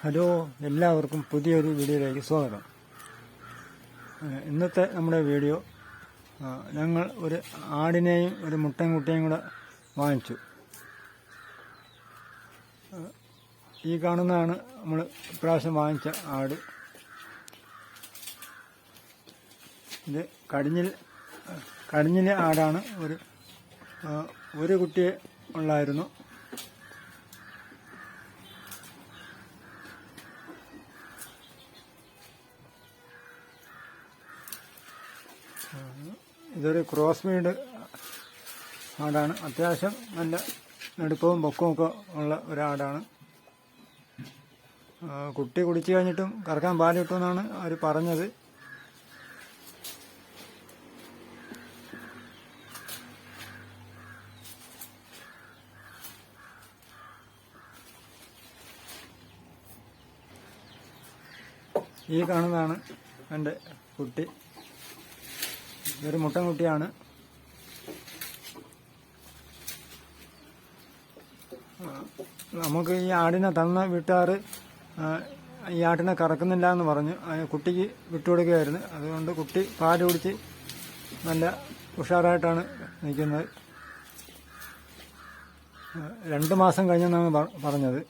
Hello എല്ലാവർക്കും പുതിയൊരു വീഡിയോയിലേക്ക് സ്വാഗതം. ഇന്നത്തെ നമ്മുടെ വീഡിയോ ഞങ്ങൾ ഒരു ആടിനെയും ഒരു മുട്ടൻകുട്ടിയെയും കൂടെ വാങ്ങിച്ചു. ഈ കാണുന്നതാണ് നമ്മൾ ഇപ്രാവശ്യം വാങ്ങിച്ച ആട്. ഇത് കടിഞ്ഞിൽ കടിഞ്ഞിലെ ആടാണ്. ഒരു ഒരു കുട്ടിയെ ഉള്ളായിരുന്നു. ഇതൊരു ക്രോസ് മീഡ് ആടാണ്. അത്യാവശ്യം നല്ല നെടുപ്പവും പൊക്കവും ഒക്കെ ഉള്ള ഒരാടാണ്. കുട്ടി കുടിച്ചു കഴിഞ്ഞിട്ടും കറക്കാൻ പാൽ കിട്ടുമെന്നാണ് അവർ പറഞ്ഞത്. ഈ കാണുന്നതാണ് എന്റെ കുട്ടി. ഇതൊരു മുട്ടൻകുട്ടിയാണ് കുട്ടിയാണ്. നമുക്ക് ഈ ആടിനെ തന്ന വീട്ടുകാർ ഈ ആട്ടിനെ കറക്കുന്നില്ല എന്ന് പറഞ്ഞു. കുട്ടിക്ക് വിട്ടുകൊടുക്കുകയായിരുന്നു അതുകൊണ്ട് കുട്ടി പാൽ കുടിച്ച് നല്ല ഉഷാറായിട്ടാണ് നിൽക്കുന്നത്. രണ്ട് മാസം കഴിഞ്ഞെന്നാണ് പറഞ്ഞത്.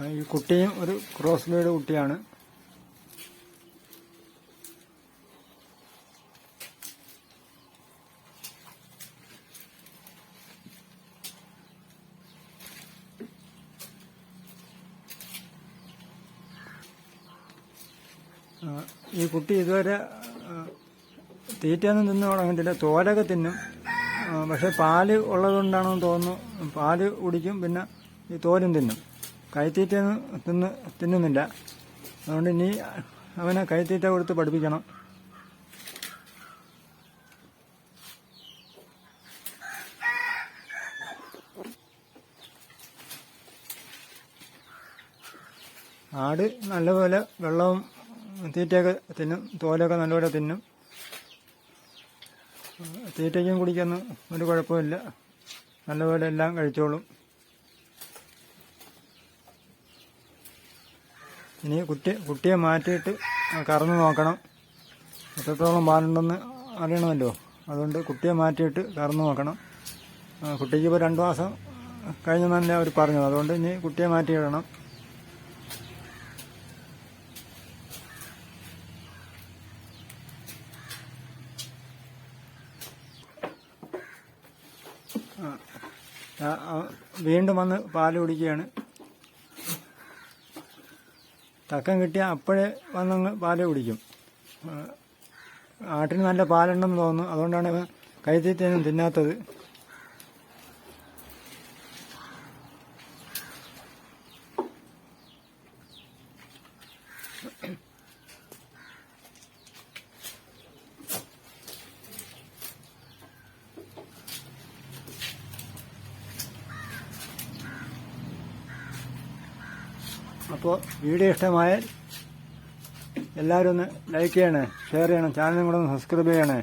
ഈ കുട്ടിയും ഒരു ക്രോസ് ബീഡ് കുട്ടിയാണ്. ഈ കുട്ടി ഇതുവരെ തീറ്റയൊന്നും തിന്നു തുടങ്ങത്തില്ല തോലൊക്കെ തിന്നും. പക്ഷെ പാൽ ഉള്ളതുകൊണ്ടാണെന്ന് തോന്നുന്നു പാൽ കുടിക്കും പിന്നെ ഈ തോലും തിന്നും. കൈത്തീറ്റയൊന്നും തിന്ന് തിന്നുന്നില്ല. അതുകൊണ്ട് ഇനി അവനെ കൈത്തീറ്റ കൊടുത്ത് പഠിപ്പിക്കണം. ആട് നല്ലപോലെ വെള്ളവും തീറ്റയൊക്കെ തിന്നും തോലൊക്കെ നല്ലപോലെ തിന്നും. തീറ്റയ്ക്കും കുടിക്കൊന്നും ഒരു കുഴപ്പമില്ല നല്ലപോലെ എല്ലാം കഴിച്ചോളും. ഇനി കുട്ടി കുട്ടിയെ മാറ്റിയിട്ട് കറന്ന് നോക്കണം. എത്രത്തോളം പാലുണ്ടെന്ന് അറിയണമല്ലോ. അതുകൊണ്ട് കുട്ടിയെ മാറ്റിയിട്ട് കറന്ന് നോക്കണം. കുട്ടിക്ക് ഇപ്പോൾ രണ്ട് മാസം കഴിഞ്ഞെന്നല്ലേ അവർ പറഞ്ഞത്. അതുകൊണ്ട് ഇനി കുട്ടിയെ മാറ്റിയിടണം വീണ്ടും വന്ന് പാൽ കുടിക്കുകയാണ്. തക്കം കിട്ടിയാൽ അപ്പോഴേ വന്നങ്ങ് പാൽ കുടിക്കും. ആട്ടിന് നല്ല പാലുണ്ടെന്ന് തോന്നുന്നു. അതുകൊണ്ടാണ് ഇവൻ കൈത്തീറ്റയൊന്നും തിന്നാത്തത്. അപ്പോൾ വീഡിയോ ഇഷ്ടമായാൽ എല്ലാവരും ഒന്ന് ലൈക്ക് ചെയ്യണേ ഷെയർ ചെയ്യണം ചാനലും കൂടെ ഒന്ന് സബ്സ്ക്രൈബ് ചെയ്യണേ.